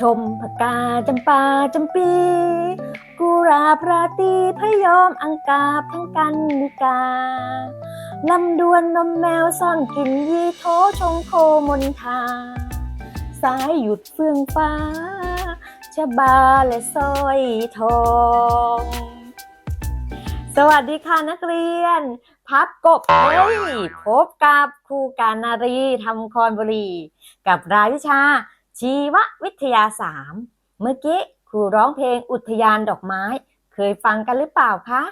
ชมพกาจำปาจำปีกุราพราตีพยอมอังกาบทั้งกันนิกาลำดวนนมแมวซ่อนกลินยีโถชงโคมนทา สายหยุดเฟื่องฟ้า ชบาและสร้อยทอง สวัสดีค่ะนักเรียน พับกบเฮ้ยพบกับครูการนารีทำคอนบุรี กับรายวิชา ชีววิทยาสามเมื่อกี้ครูร้องเพลงอุทยานดอกไม้ เคยฟังกันหรือเปล่าคะ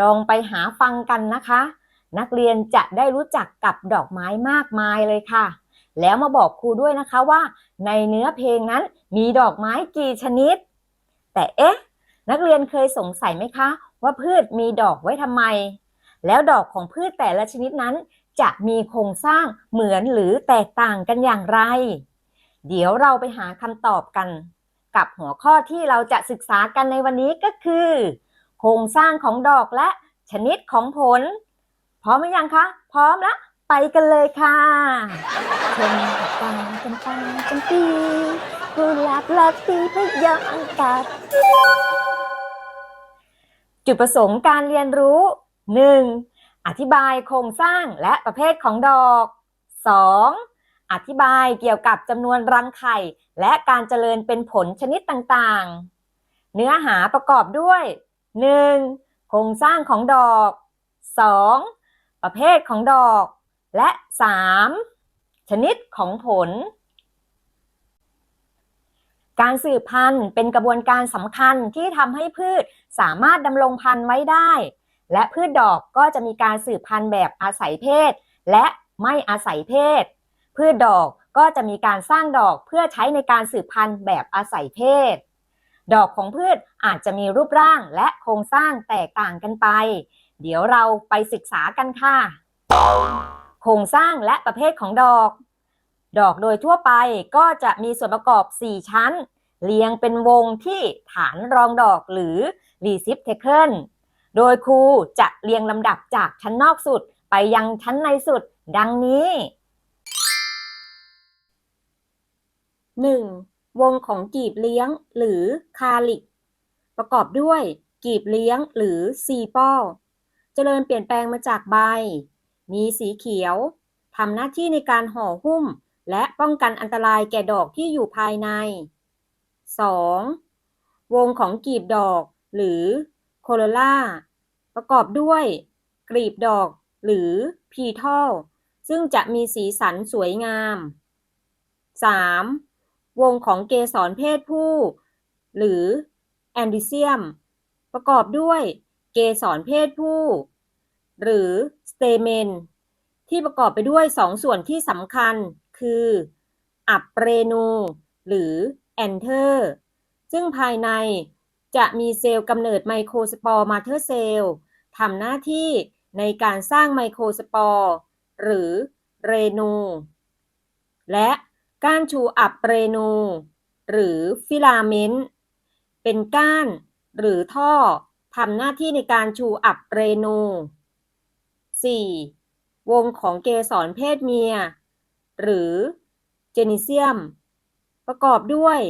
ลองไปหาฟังกันนะคะ นักเรียนจะได้รู้จักกับดอกไม้มากมายเลยค่ะ แล้วมาบอกครูด้วยนะคะว่า ในเนื้อเพลงนั้นมีดอกไม้กี่ชนิด แต่เอ๊ะ นักเรียนเคยสงสัยไหมคะ ว่าพืชมีดอกไว้ทำไม แล้วดอกของพืชแต่ละชนิดนั้น จะมีโครงสร้างเหมือนหรือแตกต่างกันอย่างไร เดี๋ยวเราไปหาคำตอบกัน กับหัวข้อที่เราจะศึกษากันในวันนี้ก็คือ โครงสร้างของดอกและชนิดของผล พร้อมหรือยังคะ พร้อมแล้วไปกันเลยค่ะชมปาจำปาจำปีกุหลาบลักตีพยองกาศจุดประสงค์การเรียนรู้ 1. อธิบายโครงสร้างและประเภทของดอก 2. อธิบายเกี่ยวกับจำนวนรังไข่ และการเจริญเป็นผลชนิดต่างๆ เนื้อหาประกอบด้วย 1. โครงสร้างของดอก 2. ประเภทของดอก และ 3. ชนิดของผล การสืบพันธุ์เป็นกระบวนการสำคัญที่ทำให้พืชสามารถดำรงพันธุ์ไว้ได้ และพืชดอกก็จะมีการสืบพันธุ์แบบอาศัยเพศ และไม่อาศัยเพศ พืชดอกก็จะมีการสร้างดอกเพื่อใช้ในการสืบพันธุ์แบบอาศัยเพศ ดอกของพืชอาจจะมีรูปร่างและโครงสร้างแตกต่างกันไป เดี๋ยวเราไปศึกษากันค่ะ โครงสร้างและประเภทของดอก ดอกโดยทั่วไปก็จะมีส่วนประกอบ 4 ชั้น เรียงเป็นวงที่ฐานรองดอกหรือ receptacle โดยครูจะเรียงลำดับจากชั้นนอกสุดไปยังชั้นในสุด ดังนี้ 1. วงของกีบเลี้ยงหรือคาลิก ประกอบด้วยกีบเลี้ยงหรือซีปอลเจริญเปลี่ยนแปลงมาจากใบ มีสีเขียวทำหน้าที่ในการห่อหุ้ม และป้องกันอันตรายแก่ดอกที่อยู่ภายใน 2. วงของกีบดอกหรือโคโรล่าประกอบด้วย กลีบดอกหรือพีทอลซึ่งจะมีสีสันสวยงาม 3. วงของเกสรเพศผู้ หรือแอนดิเซียม ประกอบด้วยเกสรเพศผู้ หรือสเตเมน ที่ประกอบไปด้วยสองส่วนที่สำคัญคือ อัปเรนู หรือแอนเทอร์ซึ่งภายในจะมีเซลล์กำเนิดไมโครสปอร์มาเธอร์เซลล์ทำหน้าที่ในการสร้างไมโครสปอร์ หรือเรนู และ ก้านชูอัปเรนู หรือฟิลาเมนต์ เป็นก้านหรือท่อทำหน้าที่ในการชูอัปเรนู 4. วงของเกสรเพศเมีย หรือเจนิเซียม ประกอบด้วย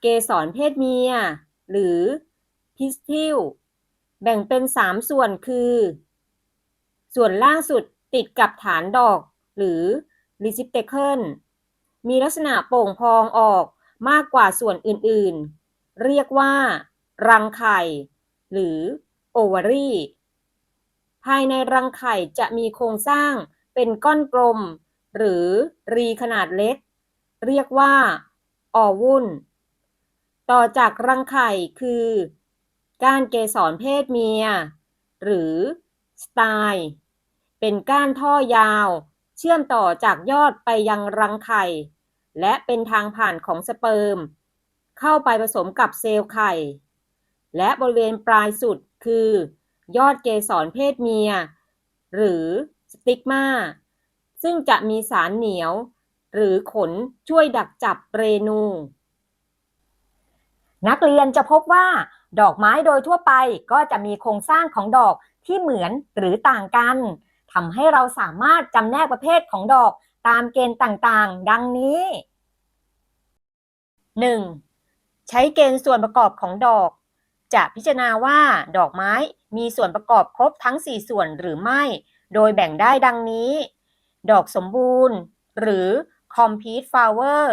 เกสรเพศเมีย หรือพิสทิล แบ่งเป็น 3 ส่วนคือ ส่วนล่างสุดติดกับฐานดอกหรือ receptacle มีลักษณะโป่งพองออกมากกว่าส่วนอื่นๆ เรียกว่า รังไข่ หรือโอวารีภายในรังไข่จะมีโครงสร้างเป็นก้อนกลม หรือรีขนาดเล็ก เรียกว่า ออวุลต่อจากรังไข่คือ ก้านเกสรเพศเมีย หรือสไตล์เป็นก้านท่อยาว เชื่อมต่อจากยอดไปยังรังไข่ และเป็นทางผ่านของสเปิร์ม เข้าไปผสมกับเซลล์ไข่ และบริเวณปลายสุดคือ ยอดเกสรเพศเมีย หรือสติกมาซึ่งจะมีสารเหนียว หรือขนช่วยดักจับเรนู นักเรียนจะพบว่า ดอกไม้โดยทั่วไปก็จะมีโครงสร้างของดอกที่เหมือนหรือต่างกันทำให้เราสามารถจำแนกประเภทของดอก ตามเกณฑ์ต่างๆ ดังนี้ 1. ใช้เกณฑ์ส่วนประกอบของดอก จะพิจารณาว่าดอกไม้มีส่วนประกอบครบทั้ง 4 ส่วนหรือไม่ โดยแบ่งได้ดังนี้ ดอกสมบูรณ์ หรือ complete flower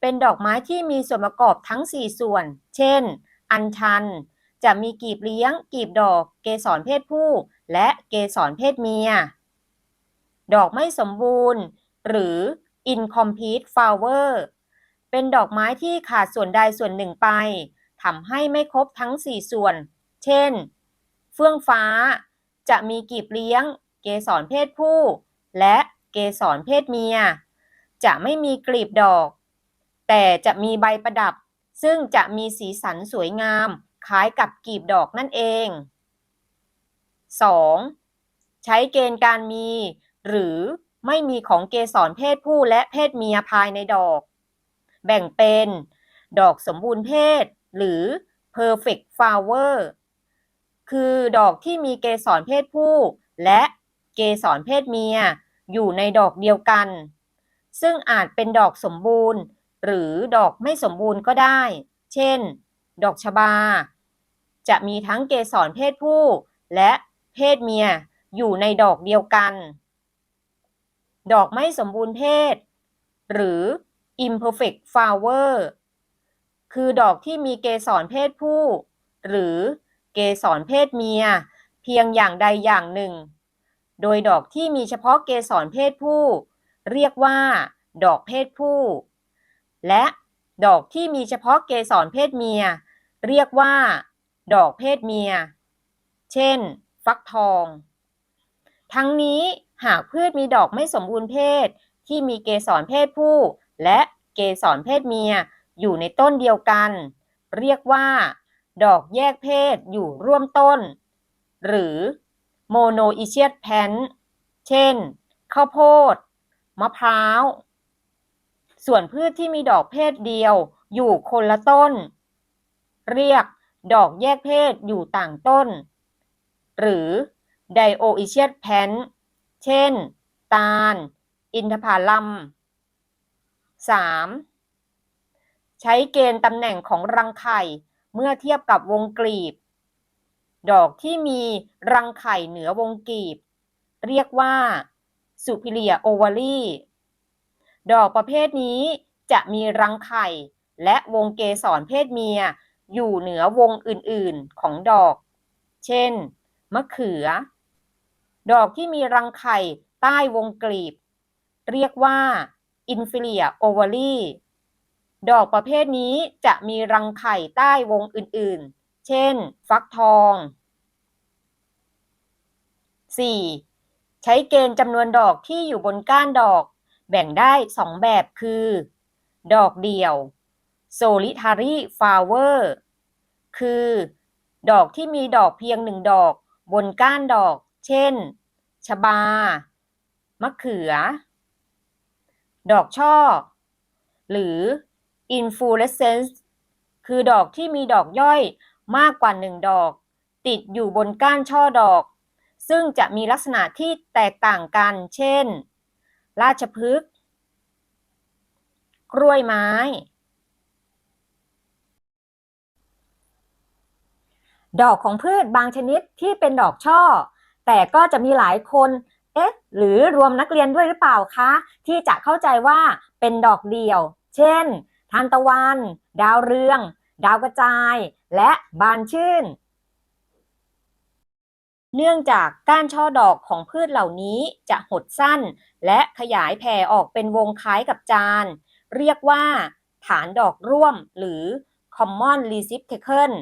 เป็นดอกไม้ที่มีส่วนประกอบทั้ง 4 ส่วน เช่น อัญชัน จะมีกีบเลี้ยง กีบดอก เกสรเพศผู้ และเกสรเพศเมีย ดอกไม่สมบูรณ์ หรือ incomplete flower เป็นดอกไม้ที่ขาดส่วนใดส่วนหนึ่งไปทำให้ไม่ครบทั้ง 4 ส่วน เช่น เฟื่องฟ้า จะมีกีบเลี้ยง เกสรเพศผู้ และเกสรเพศเมีย จะไม่มีกลีบดอก แต่จะมีใบประดับ ซึ่งจะมีสีสันสวยงาม คล้ายกับกลีบดอกนั่นเอง 2. ใช้เกณฑ์การมี หรือ ไม่มีของเกสรเพศผู้และเพศเมียภายในดอก แบ่งเป็น ดอกสมบูรณ์เพศ หรือ perfect flower คือดอกที่มีเกสรเพศผู้ และเกสรเพศเมียอยู่ในดอกเดียวกัน ซึ่งอาจเป็นดอกสมบูรณ์ หรือดอกไม่สมบูรณ์ก็ได้ เช่น ดอกชบา จะมีทั้งเกสรเพศผู้ และเพศเมียอยู่ในดอกเดียวกัน ดอกไม่สมบูรณ์เพศ หรือ imperfect flower คือดอกที่มีเกสรเพศผู้ หรือเกสรเพศเมีย เพียงอย่างใดอย่างหนึ่ง โดยดอกที่มีเฉพาะเกสรเพศผู้ เรียกว่า ดอกเพศผู้ และดอกที่มีเฉพาะเกสรเพศเมีย เรียกว่า ดอกเพศเมีย เช่น ฟักทอง ทั้งนี้ หากพืชมีดอกไม่สมบูรณ์เพศ ที่มีเกสรเพศผู้ และเกสรเพศเมียอยู่ในต้นเดียวกัน เรียกว่า ดอกแยกเพศอยู่ร่วมต้น หรือ monoecious plant เช่น ข้าวโพด มะพร้าว ส่วนพืชที่มีดอกเพศเดียวอยู่คนละต้น เรียกดอกแยกเพศอยู่ต่างต้น หรือ dioecious plant เช่น เช่น ตาล อินทผลัม 3. ใช้เกณฑ์ตำแหน่งของรังไข่เมื่อเทียบกับวงกลีบ ดอกที่มีรังไข่เหนือวงกลีบ เรียกว่า superior ovary ดอกประเภทนี้จะมีรังไข่ และวงเกสรเพศเมียอยู่เหนือวงอื่นๆของดอก เช่น มะเขือ ดอกที่มีรังไข่ใต้วงกลีบ เรียกว่า inferior ovary ดอกประเภทนี้จะมีรังไข่ใต้วงอื่นๆ เช่น ฟักทอง 4. ใช้เกณฑ์จำนวนดอกที่อยู่บนก้านดอก แบ่งได้ 2 แบบคือ ดอกเดี่ยว solitary flower คือ ดอกที่มีดอกเพียงหนึ่งดอกบนก้านดอก เช่น ชบา มะเขือ ดอกช่อ หรือ inflorescence คือดอกที่มีดอกย่อยมากกว่าหนึ่งดอก ติดอยู่บนก้านช่อดอก ซึ่งจะมีลักษณะที่แตกต่างกัน เช่น ราชพฤกษ์กล้วยไม้ ดอกของพืชบางชนิดที่เป็นดอกช่อ แต่ก็จะมีหลายคนเอ๊ะหรือรวมนักเรียนด้วยหรือเปล่าคะ ที่จะเข้าใจว่าเป็นดอกเดี่ยว เช่น ทานตะวัน ดาวเรือง ดาวกระจาย และบานชื่น เนื่องจากก้านช่อดอกของพืชเหล่านี้จะหดสั้น และขยายแผ่ออกเป็นวงคล้ายกับจาน เรียกว่า ฐานดอกร่วมหรือ common receptacle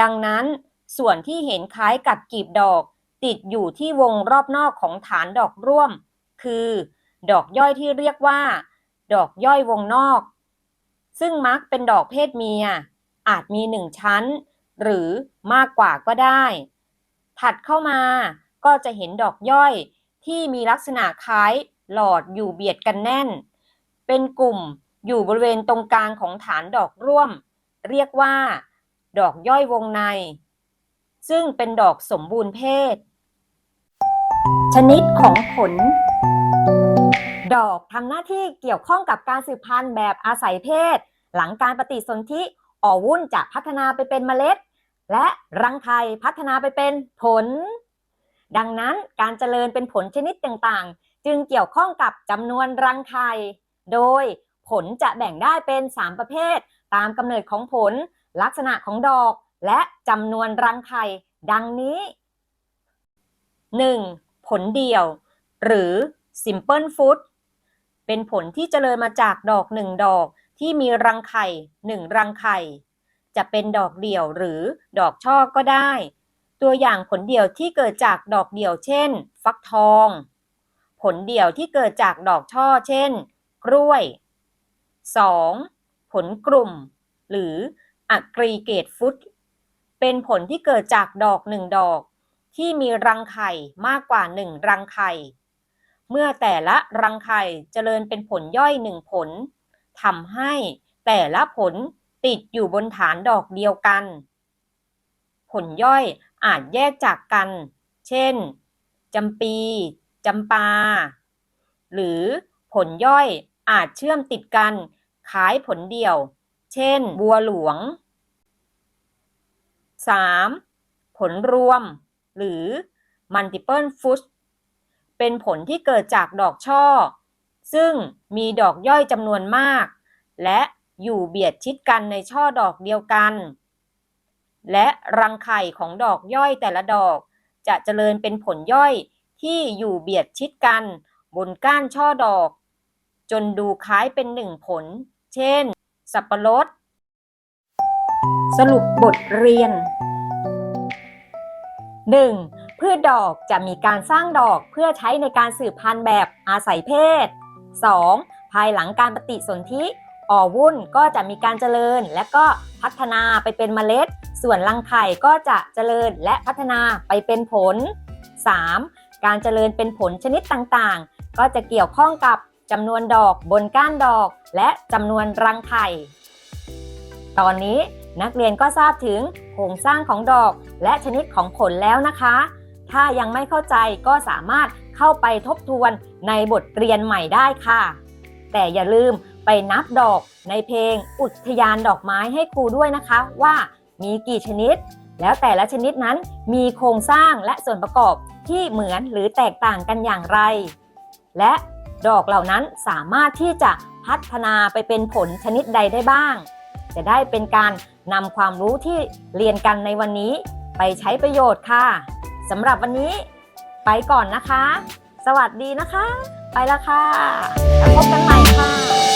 ดังนั้นส่วนที่เห็นคล้ายกับกีบดอก ติดอยู่ที่วงรอบนอกของฐานดอกร่วม คือ ดอกย่อยที่เรียกว่า ดอกย่อยวงนอก ซึ่งมักเป็นดอกเพศเมีย อาจมีหนึ่งชั้น หรือมากกว่าก็ได้ ถัดเข้ามาก็จะเห็นดอกย่อยที่มีลักษณะคล้ายหลอดอยู่เบียดกันแน่น เป็นกลุ่มอยู่บริเวณตรงกลางของฐานดอกร่วม เรียกว่า ดอกย่อยวงใน ซึ่งเป็นดอกสมบูรณ์เพศ ชนิดของผล ดอกทำหน้าที่เกี่ยวข้องกับการสืบพันธุ์แบบอาศัยเพศ หลังการปฏิสนธิอ่อวุ้นจะพัฒนาไปเป็นเมล็ด และรังไข่พัฒนาไปเป็นผล ดังนั้นการเจริญเป็นผลชนิดต่างๆ จึงเกี่ยวข้องกับจำนวนรังไข่โดยผลจะแบ่งได้เป็น 3 ประเภท ตามกำเนิดของผล ลักษณะของดอก และจำนวนรังไข่ดังนี้ 1. ผลเดี่ยว หรือ simple fruit เป็นผลที่เจริญมาจากดอกหนึ่งดอกที่มีรังไข่หนึ่งรังไข่ จะเป็นดอกเดี่ยวหรือดอกช่อก็ได้ ตัวอย่างผลเดี่ยวที่เกิดจากดอกเดี่ยวเช่น ฟักทอง ผลเดี่ยวที่เกิดจากดอกช่อเช่น กล้วย 2. ผลกลุ่ม หรือ aggregate fruit เป็นผลที่เกิดจากดอกหนึ่งดอก ที่มีรังไข่มากกว่าหนึ่งรังไข่ เมื่อแต่ละรังไข่เจริญเป็นผลย่อยหนึ่งผลทำให้แต่ละผลติดอยู่บนฐานดอกเดียวกัน ผลย่อยอาจแยกจากกัน เช่นจำปีจำปา หรือผลย่อยอาจเชื่อมติดกันคล้ายผลเดี่ยว เช่น บัวหลวง 3. ผลรวม หรือ multiple fruit เป็นผลที่เกิดจากดอกช่อ ซึ่งมีดอกย่อยจำนวนมาก และอยู่เบียดชิดกันในช่อดอกเดียวกัน และรังไข่ของดอกย่อยแต่ละดอก จะเจริญเป็นผลย่อยที่อยู่เบียดชิดกันบนก้านช่อดอก จนดูคล้ายเป็นหนึ่งผล เช่น สับปะรด สรุปบทเรียน 1. พืชดอกจะมีการสร้างดอกเพื่อใช้ในการสืบพันธุ์แบบอาศัยเพศ 2. ภายหลังการปฏิสนธิอ่อวุ้นก็จะมีการเจริญ และก็พัฒนาไปเป็นเมล็ด ส่วนรังไข่ก็จะเจริญและพัฒนาไปเป็นผล 3. การเจริญเป็นผลชนิดต่างๆ ก็จะเกี่ยวข้องกับจำนวนดอกบนก้านดอก และจำนวนรังไข่ ตอนนี้ นักเรียนก็ทราบถึงโครงสร้างของดอกและชนิดของผลแล้วนะคะ ถ้ายังไม่เข้าใจก็สามารถเข้าไปทบทวนในบทเรียนใหม่ได้ค่ะ แต่อย่าลืมไปนับดอกในเพลงอุทยานดอกไม้ให้ครูด้วยนะคะว่ามีกี่ชนิด แล้วแต่ละชนิดนั้นมีโครงสร้างและส่วนประกอบที่เหมือนหรือแตกต่างกันอย่างไร และดอกเหล่านั้นสามารถที่จะพัฒนาไปเป็นผลชนิดใดได้บ้าง จะได้เป็นการ นำความรู้ที่เรียนกันในวันนี้ไปใช้ประโยชน์ค่ะสำหรับวันนี้ไปก่อนนะคะ สวัสดีนะคะ ไปแล้วค่ะแล้วพบกันใหม่ค่ะ